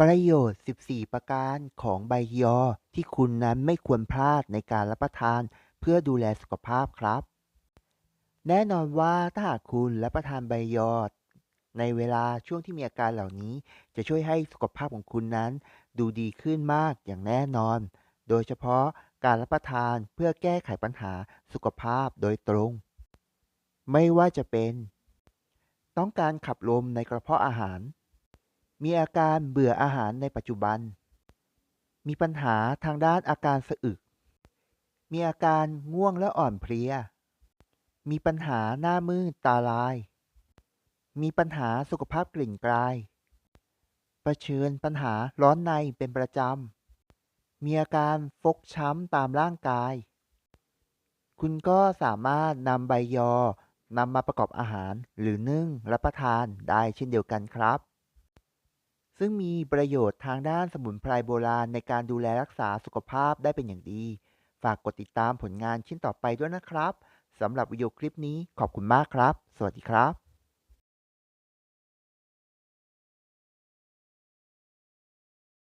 ประโยชน์ 14 ประการของใบยอที่คุณนั้นไม่ควรพลาดในการรับประทาน เพื่อดูแลสุขภาพครับ แน่นอนว่าถ้าหากคุณรับประทานใบยอในเวลาช่วงที่มีอาการเหล่านี้ จะช่วยให้สุขภาพของคุณนั้น ดูดีขึ้นมากอย่างแน่นอน โดยเฉพาะการรับประทานเพื่อแก้ไขปัญหาสุขภาพโดยตรง ไม่ว่าจะเป็น ต้องการขับลมในกระเพาะอาหาร มีอาการเบื่ออาหารในปัจจุบัน มีปัญหาทางด้านอาการสะอึก มีอาการง่วงและอ่อนเพลีย มีปัญหาหน้ามืดตาลาย มีปัญหาสุขภาพกลิ่นกลายเผชิญปัญหาร้อนในเป็นประจำ มีอาการฟกช้ำตามร่างกาย คุณก็สามารถนำใบยอนำมาประกอบอาหารหรือนึ่งรับประทานได้เช่นเดียวกันครับ ซึ่งมีประโยชน์ทางด้านสมุนไพรโบราณในการดูแลรักษาสุขภาพได้เป็นอย่างดี ฝากกดติดตามผลงานชิ้นต่อไปด้วยนะครับสำหรับวิดีโอคลิปนี้ขอบคุณมากครับ สวัสดีครับ